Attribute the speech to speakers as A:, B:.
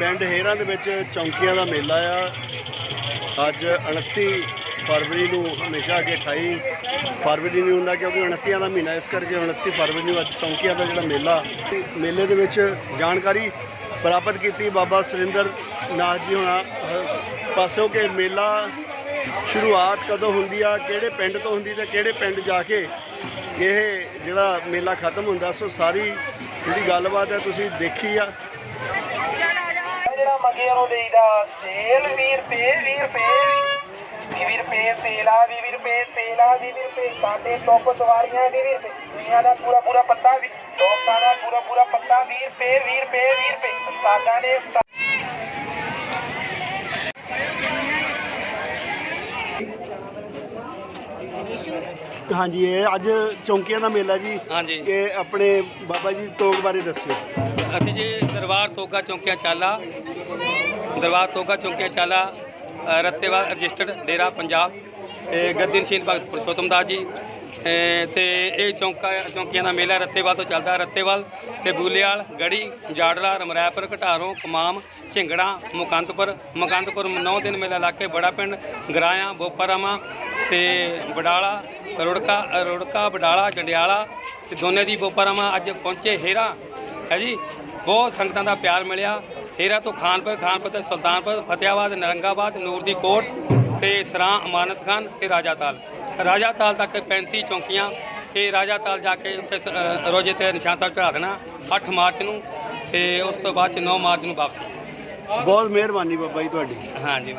A: ਪਿੰਡ ਹੇਰਾਂ ਦੇ ਵਿੱਚ ਚੌਂਕੀਆਂ ਦਾ ਮੇਲਾ ਆ। ਅੱਜ 29 ਫਰਵਰੀ ਨੂੰ ਹਮੇਸ਼ਾ ਅੱਗੇ 28 ਫਰਵਰੀ ਨੂੰ ਹੁੰਦਾ ਕਿਉਂਕਿ 29 ਦਾ ਮਹੀਨਾ ਇਸ ਕਰਕੇ 29 ਫਰਵਰੀ ਨੂੰ ਅੱਜ ਚੌਂਕੀਆਂ ਦਾ ਜਿਹੜਾ ਮੇਲਾ। ਮੇਲੇ ਦੇ ਵਿੱਚ ਜਾਣਕਾਰੀ ਪ੍ਰਾਪਤ ਕੀਤੀ ਬਾਬਾ ਸੁਰਿੰਦਰ ਨਾਥ ਜੀ ਹੋਣਾ। ਅਹ, ਪਾਸੋਂ ਕਿ ਮੇਲਾ ਸ਼ੁਰੂਆਤ ਕਦੋਂ ਹੁੰਦੀ ਆ ਕਿਹੜੇ ਪਿੰਡ ਤੋਂ ਹੁੰਦੀ ਤੇ ਕਿਹੜੇ ਪਿੰਡ ਜਾ ਕੇ ਇਹ ਜਿਹੜਾ ਮੇਲਾ ਖਤਮ ਹੁੰਦਾ ਸੋ ਸਾਰੀ ਜਿਹੜੀ ਗੱਲਬਾਤ ਹੈ ਤੁਸੀਂ ਦੇਖੀ ਆ।
B: ਜਿਹੜਾ ਮੰਗੇ ਉਹਨੂੰ ਦੇਈਦਾ ਸੇਲ 20 ਰੁਪਏ 20 ਰੁਪਏ 20 ਰੁਪਏ ਸੇਲ ਆ 20 ਰੁਪਏ ਸੇਲ ਆ 20 ਰੁਪਏ ਸਾਡੇ ਟੋਪ ਸਵਾਰੀਆਂ 20 ਰੁਪਏ। ਦੁਨੀਆ ਦਾ ਪੂਰਾ ਪੂਰਾ ਪੱਤਾ ਵੀ ਟੋਪਾਂ ਦਾ ਪੂਰਾ ਪੂਰਾ ਪੱਤਾ 20 ਰੁਪਏ 20 ਰੁਪਏ 20 ਰੁਪਏ। ਉਸਤਾਦਾਂ ਦੇ
A: ਹਾਂਜੀ ਇਹ ਅੱਜ ਚੌਂਕੀਆਂ ਦਾ ਮੇਲਾ ਜੀ।
C: ਹਾਂਜੀ।
A: ਇਹ ਆਪਣੇ ਬਾਬਾ ਜੀ ਤੋਗ ਬਾਰੇ ਦੱਸਿਓ।
C: ਅਸੀਂ ਜੀ ਦਰਬਾਰ ਤੋਗਾ ਚੌਂਕੀਆਂ ਚਾਲਾ ਦਰਬਾਰ ਤੋਗਾ ਚੌਂਕੀਆਂ ਚਾਲਾ ਅ, ਰੱਤੇਵਾਲ ਰਜਿਸਟਰਡ ਡੇਰਾ ਪੰਜਾਬ ਤੇ ਗੱਦੀ ਨਸ਼ੀਨ ਭਗਤ ਪੁਰਸ਼ੋਤਮ ਦਾਸ ਜੀ ਅ, ਤੇ ਇਹ ਚੌਂਕਾ ਚੌਂਕੀਆਂ ਦਾ ਮੇਲਾ ਰੱਤੇਵਾਲ ਤੋਂ ਚੱਲਦਾ ਰੱਤੇਵਾਲ ਤੇ ਬੂਲੇਵਾਲ ਗੜੀ ਜਾੜਲਾ ਰਮਰੈਪੁਰ ਘਟਾਰੋਂ ਕਮਾਮ ਝਿੰਗੜਾ ਮੁਕੰਦਪੁਰ ਮੁਕੰਦਪੁਰ 9 ਦਿਨ ਮੇਲਾ ਲਾ ਕੇ ਬੜਾ ਪਿੰਡ ਗਰਾਇਆ ਬੋਪਰਾਮਾ ਤੇ ਬਡਾਲਾ ਰੁੜਕਾ ਰੁੜਕਾ ਬਡਾਲਾ ਜੰਡਿਆਲਾ ਤੇ ਦੋਨੇ ਦੀ ਬੋਪਰਾਮਾ ਅੱਜ ਪਹੁੰਚੇ ਹੇਰਾ। ਹੈ ਜੀ? ਬਹੁਤ ਸੰਗਤਾਂ ਦਾ ਪਿਆਰ ਮਿਲਿਆ। ਹੇਰਾ ਤੋਂ ਖਾਨਪੁਰ ਖਾਨਪੁਰ ਤੋਂ ਸੁਲਤਾਨਪੁਰ ਫਤਿਆਬਾਦ ਨਰੰਗਾਬਾਦ ਨੂਰ ਦੀ ਕੋਟ ਤੇ ਸਰਾਂ ਅਮਾਨਤ ਖਾਨ ਤੇ ਰਾਜਾਤਾਲ ਰਾਜਾਤਾਲ ਤੱਕ 35 ਚੌਂਕੀਆਂ ਤੇ ਰਾਜਾਤਾਲ ਜਾ ਕੇ ਉੱਥੇ ਰੋਜ਼ੇ ਤੇ ਨਿਸ਼ਾਨ ਸਾਹਿਬ ਚੜਾ ਦੇਣਾ 8 ਮਾਰਚ ਨੂੰ ਤੇ ਉਸ ਤੋਂ ਬਾਅਦ ਚ 9 ਮਾਰਚ ਨੂੰ ਵਾਪਸੀ।
A: ਬਹੁਤ ਮਿਹਰਬਾਨੀ ਬਾਬਾ ਜੀ ਤੁਹਾਡੀ।
C: ਹਾਂਜੀ